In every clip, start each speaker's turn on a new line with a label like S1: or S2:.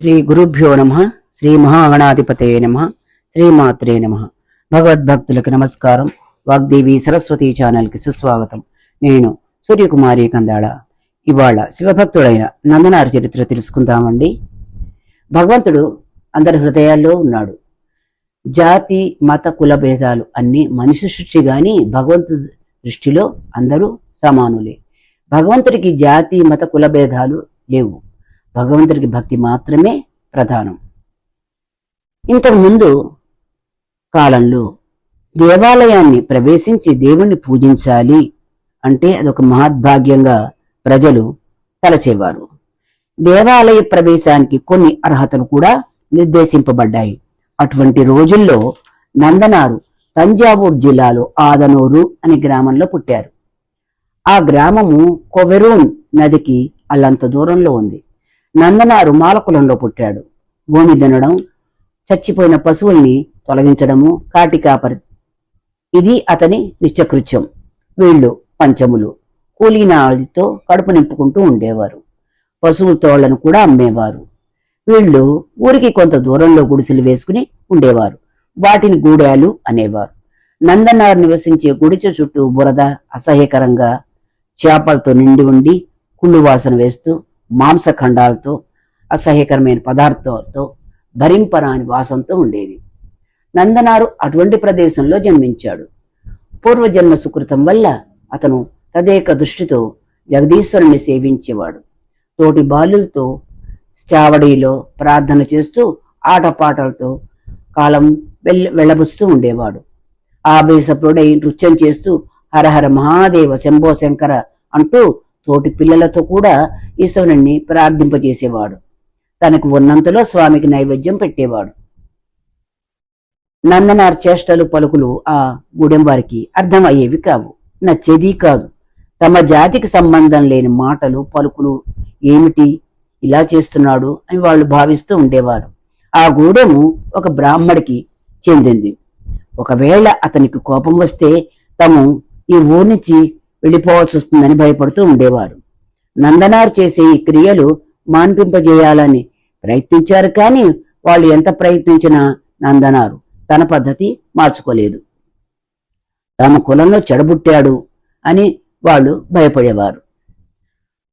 S1: శ్రీ గురుభ్యో నమ శ్రీ మహాగణాధిపతే నమ శ్రీమాత్రే నమ. భగవద్భక్తులకు నమస్కారం. వాగ్దేవి సరస్వతి ఛానల్కి సుస్వాగతం. నేను సూర్యకుమారి కందాళ. ఇవాళ శివభక్తుడైన నందనారి చరిత్ర తెలుసుకుందామండి. భగవంతుడు అందరి హృదయాల్లో ఉన్నాడు. జాతి మత కుల భేదాలు అన్ని మనిషి సృష్టి గాని భగవంతు దృష్టిలో అందరూ సమానులే. భగవంతుడికి జాతి మత కుల భేదాలు లేవు. భగవంతుడికి భక్తి మాత్రమే ప్రధానం. ఇంతకుముందు కాలంలో దేవాలయాన్ని ప్రవేశించి దేవుణ్ణి పూజించాలి అంటే అదొక మహద్భాగ్యంగా ప్రజలు తలచేవారు. దేవాలయ ప్రవేశానికి కొన్ని అర్హతలు కూడా నిర్దేశింపబడ్డాయి. అటువంటి రోజుల్లో నందనారు తంజావూరు జిల్లాలో ఆదనూరు అనే గ్రామంలో పుట్టారు. ఆ గ్రామము కొవెరూన్ నదికి అల్లంత దూరంలో ఉంది. నందనారు మాలకులంలో పుట్టాడు. భూమి దున్నడం చచ్చిపోయిన పశువుల్ని తొలగించడము కాటి కాపరి ఇది అతని నిత్యకృత్యం. వీళ్ళు పంచములు. కూలీనాలతో కడుపు నింపుకుంటూ ఉండేవారు. పశువుల తోళ్ళను కూడా అమ్మేవారు. వీళ్ళు ఊరికి కొంత దూరంలో గుడిసెలు వేసుకుని ఉండేవారు. వాటిని గూడాలు అనేవారు. నందనారు నివసించే గుడిచె చుట్టూ బురద అసహ్యకరంగా చేపలతో నిండి ఉండి కుళ్ళు వాసన వేస్తూ మాంసఖండాలతో అసహ్యకరమైన పదార్థాలతో భరింపరాని వాసంతో ఉండేది. నందనారు అటువంటి ప్రదేశంలో జన్మించాడు. పూర్వజన్మ సుకృతం వల్ల అతను తదేక దృష్టితో జగదీశ్వరుణ్ణి సేవించేవాడు. తోటి బాలులతో చావడిలో ప్రార్థన చేస్తూ ఆటపాటలతో కాలం వెళ్ళ వెళ్ళబుస్తూ ఉండేవాడు. ఆవేశపుడై నృత్యం చేస్తూ హరహర మహాదేవ శంభో శంకర అంటూ తోటి పిల్లలతో కూడా ఈశ్వరుణ్ణి ప్రార్థింపజేసేవాడు. తనకు ఉన్నంతలో స్వామికి నైవేద్యం పెట్టేవాడు. నందనార్ చేష్టలు పలుకులు ఆ గూడెం వారికి అర్థం అయ్యేవి కావు. నచ్చేది కాదు. తమ జాతికి సంబంధం లేని మాటలు పలుకులు ఏమిటి? ఇలా చేస్తున్నాడు అని వాళ్ళు భావిస్తూ ఉండేవారు. ఆ గూడెము ఒక బ్రాహ్మడికి చెందింది. ఒకవేళ అతనికి కోపం వస్తే తాము ఈ ఊరి నుంచి వెళ్ళిపోవాల్సి వస్తుందని భయపడుతూ ఉండేవారు. నందనారు చేసే ఈ క్రియలు మాన్పింపజేయాలని ప్రయత్నించారు కానీ వాళ్ళు ఎంత ప్రయత్నించినా నందనారు తన పద్ధతి మార్చుకోలేదు. తమ కులంలో చెడబుట్టాడు అని వాళ్ళు భయపడేవారు.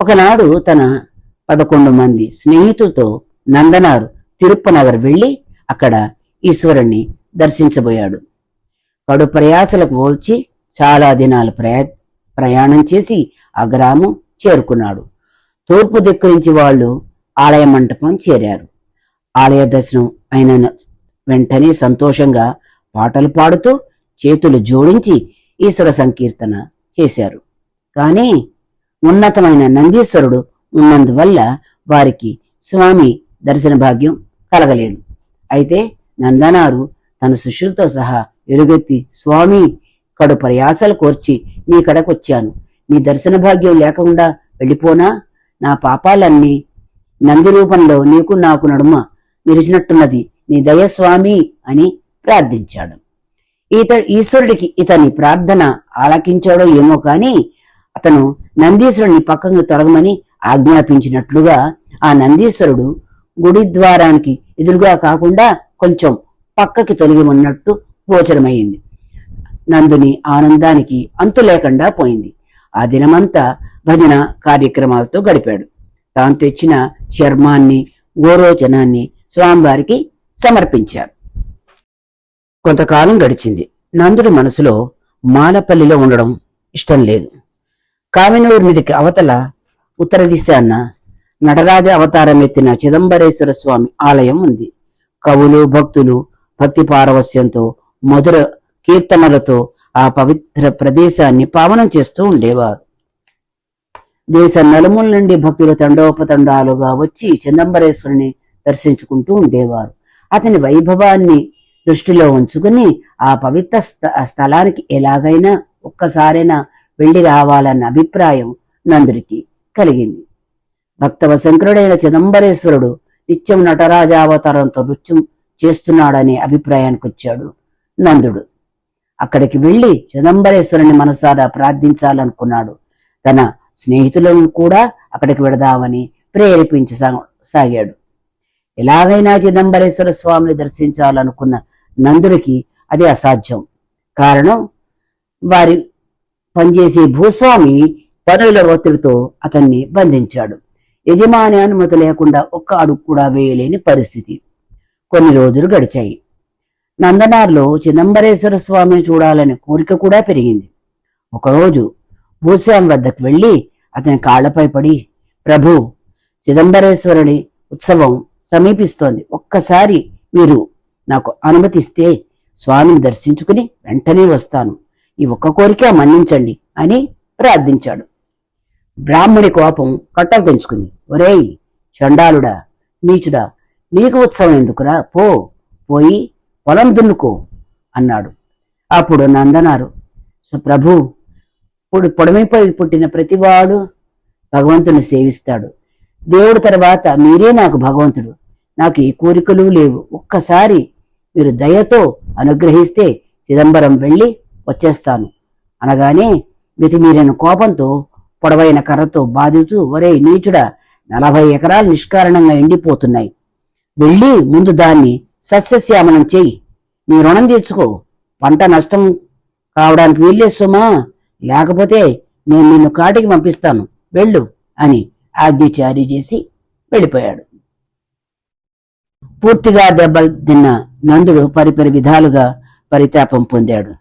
S1: ఒకనాడు తన పదకొండు మంది స్నేహితులతో నందనారు తిరుప్పనగర్ వెళ్ళి అక్కడ ఈశ్వరుణ్ణి దర్శించబోయాడు. కడు ప్రయాసలకు పోల్చి చాలా దినాలు ప్రయత్ ప్రయాణం చేసి ఆ గ్రామం చేరుకున్నాడు. తూర్పు దిక్కు నుంచి వాళ్ళు ఆలయ మంటపం చేరారు. ఆలయ దర్శనం అయిన వెంటనే సంతోషంగా పాటలు పాడుతూ చేతులు జోడించి ఈశ్వర సంకీర్తన చేశారు. కానీ ఉన్నతమైన నందీశ్వరుడు ఉన్నందువల్ల వారికి స్వామి దర్శన భాగ్యం కలగలేదు. అయితే నందనారు తన శిష్యులతో సహా ఎలుగెత్తి స్వామి కడు ప్రయాసలు కోర్చి నీ కడకొచ్చాను. నీ దర్శన భాగ్యం లేకుండా వెళ్ళిపోనా? నా పాపాలన్నీ నంది రూపంలో నీకు నాకు నడుమ విరిచినట్టున్నది. నీ దయస్వామి అని ప్రార్థించాడు. ఈత ఈశ్వరుడికి ఇతని ప్రార్థన ఆలకించాడో ఏమో కాని అతను నందీశ్వరుని పక్కకు తొలగమని ఆజ్ఞాపించినట్లుగా ఆ నందీశ్వరుడు గుడి ద్వారానికి ఎదురుగా కాకుండా కొంచెం పక్కకి తొలగి ఉన్నట్టు గోచరమైంది. నందుని ఆనందానికి అంతు లేకుండా పోయింది. ఆ దినమంతా భజన కార్యక్రమాలతో గడిపాడు. తాను తెచ్చిన చర్మాన్ని గోరోచనాన్ని స్వామివారికి సమర్పించారు. కొంతకాలం గడిచింది. నందుడి మనసులో మాలపల్లిలో ఉండడం ఇష్టం లేదు. కామినూరు నిధికి అవతల ఉత్తర దిశాన నటరాజ అవతారం ఎత్తిన చిదంబరేశ్వర స్వామి ఆలయం ఉంది. కవులు భక్తులు భక్తి పారవస్యంతో మధుర కీర్తనలతో ఆ పవిత్ర ప్రదేశాన్ని పావనం చేస్తూ ఉండేవారు. దేశ నలుమూల నుండి భక్తులు తండోపతండాలుగా వచ్చి చిదంబరేశ్వరుని దర్శించుకుంటూ ఉండేవారు. అతని వైభవాన్ని దృష్టిలో ఉంచుకుని ఆ పవిత్ర స్థ- స్థలానికి ఎలాగైనా ఒక్కసారైనా వెళ్ళి రావాలన్న అభిప్రాయం నందుడికి కలిగింది. భక్తవ శంకరుడైన చిదంబరేశ్వరుడు నిత్యం నటరాజావతారంతో నృత్యం చేస్తున్నాడనే అభిప్రాయానికి వచ్చాడు నందుడు. అక్కడికి వెళ్ళి చిదంబరేశ్వరుని మనసారా ప్రార్థించాలనుకున్నాడు. తన స్నేహితులను కూడా అక్కడికి వెడదామని ప్రేరేపించ సాగాడు ఎలాగైనా చిదంబరేశ్వర స్వామిని దర్శించాలనుకున్న నందుడికి అది అసాధ్యం. కారణం వారి పనిచేసే భూస్వామి పనుల ఒత్తిడితో అతన్ని బంధించాడు. యజమాని అనుమతి లేకుండా ఒక్క అడుగు కూడా వేయలేని పరిస్థితి. కొన్ని రోజులు గడిచాయి. నందనార్లో చిదంబరేశ్వర స్వామిని చూడాలనే కోరిక కూడా పెరిగింది. ఒకరోజు భూస్వామి వద్దకు వెళ్ళి అతని కాళ్ళపై పడి ప్రభు చిదంబరేశ్వరుని ఉత్సవం సమీపిస్తోంది. ఒక్కసారి మీరు నాకు అనుమతిస్తే స్వామిని దర్శించుకుని వెంటనే వస్తాను. ఈ ఒక్క కోరిక మన్నించండి అని ప్రార్థించాడు. బ్రాహ్మణి కోపం కట్టలు తెంచుకుంది. ఒరేయ్ చండాలుడా నీచుడా నీకు ఉత్సవం ఎందుకురా? పో పోయి పొలం దున్నుకో అన్నాడు. అప్పుడు నందనారు "సో ప్రభు ఇప్పుడు పొడమిపై పుట్టిన ప్రతివాడు భగవంతుని సేవిస్తాడు. దేవుడు తర్వాత మీరే నాకు భగవంతుడు. నాకు ఈ కోరికలు లేవు. ఒక్కసారి మీరు దయతో అనుగ్రహిస్తే చిదంబరం వెళ్ళి వచ్చేస్తాను. అనగానే మితిమీరిన కోపంతో పొడవైన కర్రతో బాధితూ ఒరే నీచుడ నలభై ఎకరాలు నిష్కారణంగా ఎండిపోతున్నాయి. వెళ్ళి ముందు దాన్ని సస్యశ్యామలం చెయ్యి. నీ రుణం తీర్చుకో. పంట నష్టం కావడానికి వీల్లేదు సుమా. లేకపోతే నేను నిన్ను కాటికి పంపిస్తాను. వెళ్ళు అని ఆజ్ఞ జారీ చేసి వెళ్ళిపోయాడు. పూర్తిగా దెబ్బలు తిన్న నందుడు పరిపరి విధాలుగా పరితాపం పొందాడు.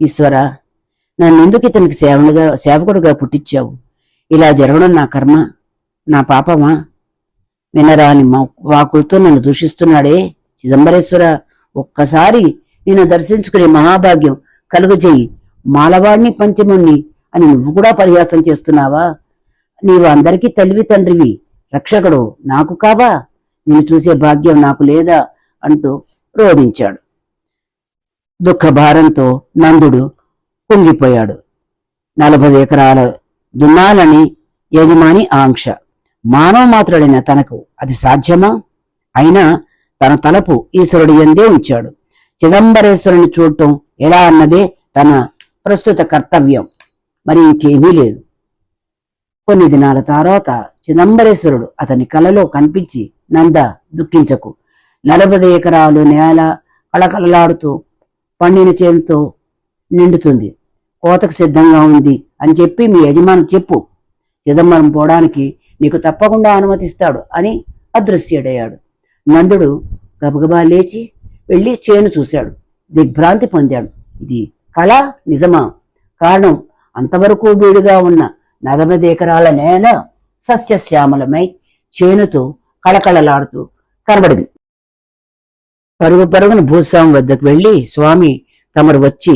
S1: ఈశ్వర నన్నెందుకు ఇతనికి సేవలుగా సేవకుడుగా పుట్టించావు? ఇలా జరగడం నా కర్మ నా పాపమా? వినరాని మా- వాకులతో నన్ను దూషిస్తున్నాడే. చిదంబరేశ్వర ఒక్కసారి నిన్ను దర్శించుకునే మహాభాగ్యం కలుగజేయి. మాలవాణ్ణి పంచముణ్ణి అని నువ్వు కూడా పరిహాసం చేస్తున్నావా? నీవు అందరికీ తల్లివి తండ్రివి. రక్షకుడు నాకు కావా? నిన్ను చూసే భాగ్యం నాకు లేదా? అంటూ రోధించాడు. దుఃఖ భారంతో నందుడు కుంగిపోయాడు. నలభై ఎకరాల దున్నాలని యజమాని ఆంక్ష. మానవ మాత్రుడైన తనకు అది సాధ్యమా? అయినా తన తలపు ఈశ్వరుడు ఎందే ఉంచాడు. చిదంబరేశ్వరుని చూడటం ఎలా అన్నదే తన ప్రస్తుత కర్తవ్యం. మరి ఇంకేమీ లేదు. కొన్ని దినాల తర్వాత చిదంబరేశ్వరుడు అతని కలలో కనిపించి నంద దుఃఖించకు. నలభై ఎకరాలు నేల కళకళలాడుతూ పండిన చేనుతో నిండుతుంది. కోతకు సిద్ధంగా ఉంది అని చెప్పి మీ యజమాని చెప్పు. చిదంబరం పోవడానికి నీకు తప్పకుండా అనుమతిస్తాడు అని అదృశ్యుడయ్యాడు. నందుడు గబగబా లేచి వెళ్ళి చేను చూశాడు. దిగ్భ్రాంతి పొందాడు. ఇది కళ నిజమా? కారణం అంతవరకు బీడుగా ఉన్న నలభై ఎకరాల నేల సస్యశ్యామలమై చేనుతో కళకళలాడుతూ కనబడింది. పరుగు పరుగున భూస్వామి వద్దకు వెళ్ళి స్వామి తమరు వచ్చి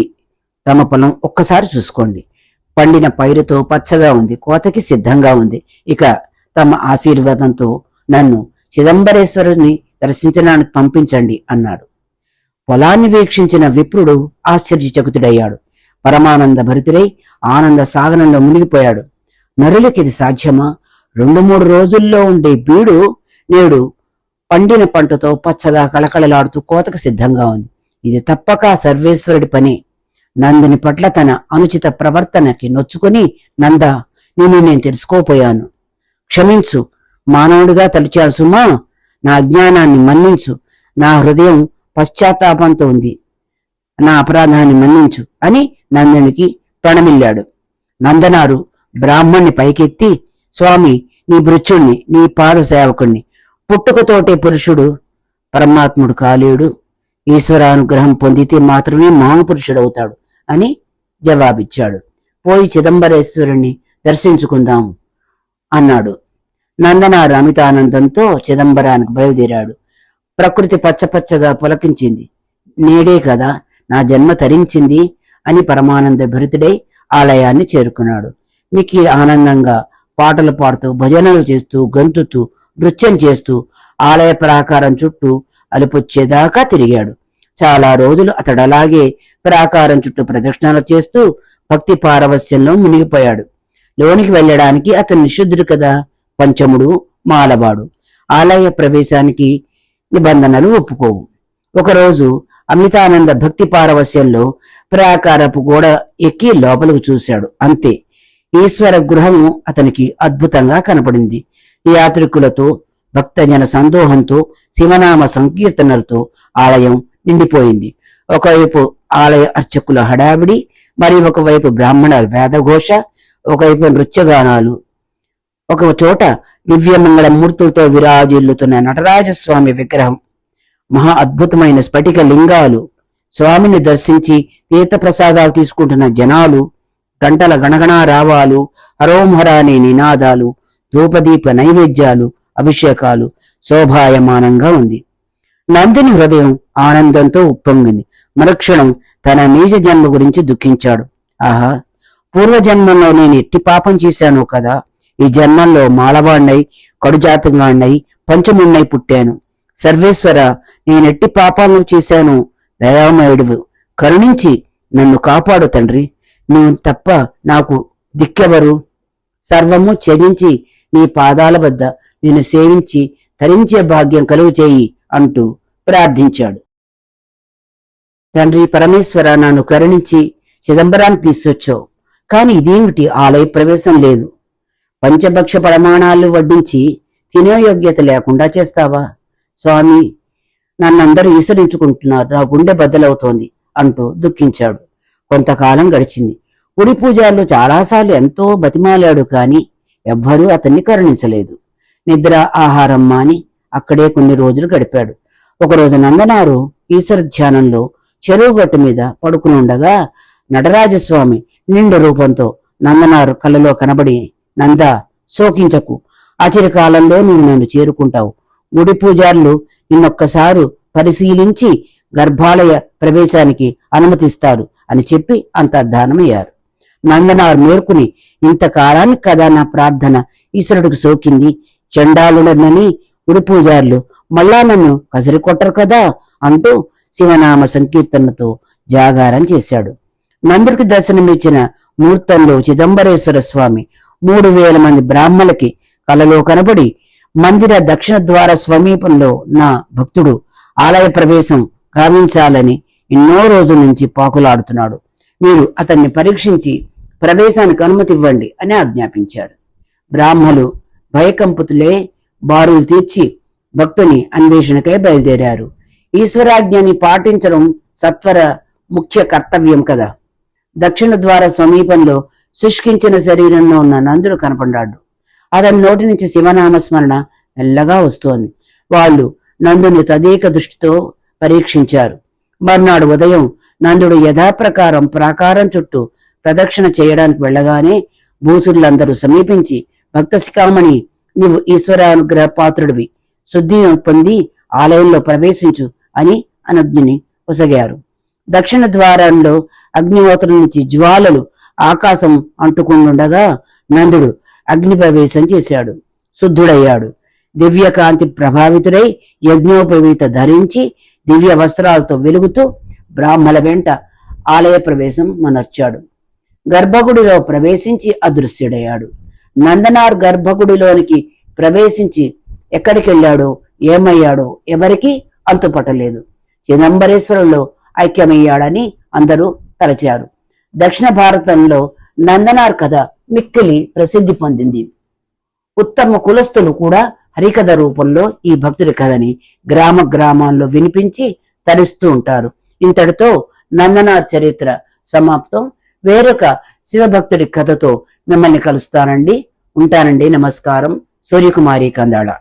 S1: తమ పొలం ఒక్కసారి చూసుకోండి. పండిన పైరుతో పచ్చగా ఉంది కోతకి సిద్ధంగా ఉంది. ఇక తమ ఆశీర్వాదంతో నన్ను చిదంబరేశ్వరుని దర్శించడానికి పంపించండి అన్నాడు. పొలాన్ని వీక్షించిన విప్రుడు ఆశ్చర్యచకుతుడయ్యాడు. పరమానంద భరితుడై ఆనంద సాధనంలో మునిగిపోయాడు. నరులకి ఇది సాధ్యమా? రెండు మూడు రోజుల్లో ఉండే బీడు నేడు పండిన పంటతో పచ్చగా కళకళలాడుతూ కోతకు సిద్ధంగా ఉంది. ఇది తప్పక సర్వేశ్వరుడి పని. నందుని పట్ల తన అనుచిత ప్రవర్తనకి నొచ్చుకొని నంద నిన్ను నేను తెలుసుకోపోయాను క్షమించు మానవుడిగా తలిచాను సుమా నా అజ్ఞానాన్ని మన్నించు. నా హృదయం పశ్చాత్తాపంతో ఉంది. నా అపరాధాన్ని మన్నించు అని నందనుడికి ప్రణమిల్లాడు. నందనారు బ్రాహ్మణ్ణి పైకెత్తి స్వామి నీ భృత్యుణ్ణి నీ పాద సేవకుణ్ణి పుట్టుకతోటే పురుషుడు పరమాత్ముడు కాలేడు. ఈశ్వరానుగ్రహం పొందితే మాత్రమే మహాపురుషుడవుతాడు అని జవాబిచ్చాడు. పోయి చిదంబరేశ్వరుణ్ణి దర్శించుకుందాము అన్నాడు. నందనారు అమితానందంతో చిదంబరానికి బయలుదేరాడు. ప్రకృతి పచ్చపచ్చగా పులకించింది. నేడే కదా నా జన్మ తరించింది అని పరమానంద భరితుడై ఆలయాన్ని చేరుకున్నాడు. మికి ఆనందంగా పాటలు పాడుతూ భజనలు చేస్తూ గంతుతూ నృత్యం చేస్తూ ఆలయ ప్రాకారం చుట్టూ అలుపొచ్చేదాకా తిరిగాడు. చాలా రోజులు అతడు అలాగే ప్రాకారం చుట్టూ ప్రదక్షిణలు చేస్తూ భక్తి పారవస్యంలో మునిగిపోయాడు. లోనికి వెళ్ళడానికి అతను నిషుద్ధుడు కదా. పంచముడు మాలవాడు. ఆలయ ప్రవేశానికి నిబంధనలు ఒప్పుకోవు. ఒకరోజు అమితానంద భక్తి పారవస్యంలో ప్రాకారపు గోడ ఎక్కి లోపలకు చూశాడు. అంతే. ఈశ్వర గృహము అతనికి అద్భుతంగా కనపడింది. యాత్రికులతో భక్తజన సందోహంతో శివనామ సంకీర్తనలతో ఆలయం నిండిపోయింది. ఒకవైపు ఆలయ అర్చకుల హడావిడి మరి ఒకవైపు బ్రాహ్మణ వేదఘోష ఒకవైపు నృత్యగానాలు ఒక చోట దివ్యమంగళ మూర్తులతో విరాజిల్లుతున్న నటరాజస్వామి విగ్రహం. మహా అద్భుతమైన స్ఫటిక లింగాలు. స్వామిని దర్శించి తీర్థప్రసాదాలు తీసుకుంటున్న జనాలు గంటల గణగణా రావాలు హరోంహర అనే నినాదాలు ధూపదీప నైవేద్యాలు అభిషేకాలు శోభాయమానంగా ఉంది. నందిని హృదయం ఆనందంతో ఉప్పొంగింది. మరుక్షణం తన నీజ జన్మ గురించి దుఃఖించాడు. ఆహా! పూర్వజన్మలో నేను ఎట్టి పాపం చేశాను కదా! ఈ జన్మంలో మాలవాణ్ణై కడుజాతంగాణ్ణై పంచమున్నై పుట్టాను. సర్వేశ్వర నేనెట్టి పాపాలను చేశాను దయామయుడు కరుణించి నన్ను కాపాడు తండ్రి. నువ్వు తప్ప నాకు దిక్కెవరు? సర్వము త్యజించి నీ పాదాల వద్ద నేను సేవించి తరించే భాగ్యం కలుగు చేయి అంటూ ప్రార్థించాడు. తండ్రి పరమేశ్వర నన్ను కరుణించి చిదంబరాన్ని తీసుకొచ్చావు. కాని ఇదేమిటి ఆలయ ప్రవేశం లేదు? పంచభక్ష ప్రమాణాలు వడ్డించి తినే యోగ్యత లేకుండా చేస్తావా? స్వామి నన్నందరూ ఈసరించుకుంటున్నారు నా గుండె బద్దలవుతోంది అంటూ దుఃఖించాడు. కొంతకాలం గడిచింది. గుడి పూజారులు చాలాసార్లు ఎంతో బతిమాలాడు కాని ఎవ్వరూ అతన్ని కరుణించలేదు. నిద్ర ఆహారం మాని అక్కడే కొన్ని రోజులు గడిపాడు. ఒకరోజు నందనారు ఈశ్వర ధ్యానంలో చెరువు గట్టు మీద పడుకుని ఉండగా నటరాజస్వామి నిండు రూపంతో నందనారు కళ్ళలో కనబడి నంద శోకించకు. ఆచరి కాలంలో నువ్వు నన్ను చేరుకుంటావు. గుడి పూజారులు నిన్నొక్కసారు పరిశీలించి గర్భాలయ ప్రవేశానికి అనుమతిస్తారు అని చెప్పి అంతర్ధానమయ్యారు. నందనారు మేర్కుని ఇంతకాలానికి కదా నా ప్రార్థన. ఈశ్వరుడికి సోకింది. చండాలుడనని గుడి పూజారులు మళ్ళా నన్ను కసిరి కొట్టరు కదా అంటూ శివనామ సంకీర్తనతో జాగారం చేశాడు. నందుడికి దర్శనమిచ్చిన ముహూర్తంలో చిదంబరేశ్వర స్వామి మూడు వేల మంది బ్రాహ్మలకి కలలో కనబడి మందిర దక్షిణ ద్వార సమీపంలో నా భక్తుడు ఆలయ ప్రవేశం గావించాలని ఎన్నో రోజుల నుంచి పాకులాడుతున్నాడు. మీరు అతన్ని పరీక్షించి ప్రవేశానికి అనుమతి ఇవ్వండి అని ఆజ్ఞాపించాడు. బ్రాహ్మలు భయకంపుతులే బారులు తీర్చి భక్తుని అన్వేషణకై బయలుదేరారు. ఈశ్వరాజ్ఞని పాటించడం సత్వర ముఖ్య కర్తవ్యం కదా. దక్షిణ ద్వార సమీపంలో శుష్కించిన శరీరంలో ఉన్న నందుడు కనపడ్డాడు. అతని నోటి నుంచి శివనామస్మరణ మెల్లగా వస్తోంది. వాళ్ళు నందుని తదేక దృష్టితో పరీక్షించారు. మర్నాడు ఉదయం నందుడు యథాప్రకారం ప్రాకారం చుట్టూ ప్రదక్షిణ చేయడానికి వెళ్ళగానే భూసురులందరూ సమీపించి భక్త శిఖామణి నీవు ఈశ్వరానుగ్రహ పాత్రుడివి. శుద్ధి పొంది ఆలయంలో ప్రవేశించు అని అనుజ్ఞని పొసగారు దక్షిణ ద్వారంలో అగ్నిహోత్రం నుంచి జ్వాలలు ఆకాశం అంటుకుండుండగా నందుడు అగ్ని ప్రవేశం చేశాడు. శుద్ధుడయ్యాడు. దివ్యకాంతి ప్రభావితుడై యజ్ఞోపవీత ధరించి దివ్య వస్త్రాలతో వెలుగుతూ బ్రాహ్మల వెంట ఆలయ ప్రవేశం మనర్చాడు. గర్భగుడిలో ప్రవేశించి అదృశ్యుడయ్యాడు. నందనార్ గర్భగుడిలోనికి ప్రవేశించి ఎక్కడికి వెళ్ళాడో ఏమయ్యాడో ఎవరికీ అంతుపట్టలేదు. చిదంబరేశ్వరంలో ఐక్యమయ్యాడని అందరూ తలచారు. దక్షిణ భారతంలో నందనార్ కథ మిక్కిలి ప్రసిద్ధి పొందింది. ఉత్తమ కులస్తులు కూడా హరికథ రూపంలో ఈ భక్తుడి కథని గ్రామ గ్రామాల్లో వినిపించి తరిస్తూ ఉంటారు. ఇంతటితో నందనార్ చరిత్ర సమాప్తం. వేరొక శివభక్తుడి కథతో మిమ్మల్ని కలుస్తానండి. ఉంటానండి. నమస్కారం. సూర్యకుమారి కందాళ.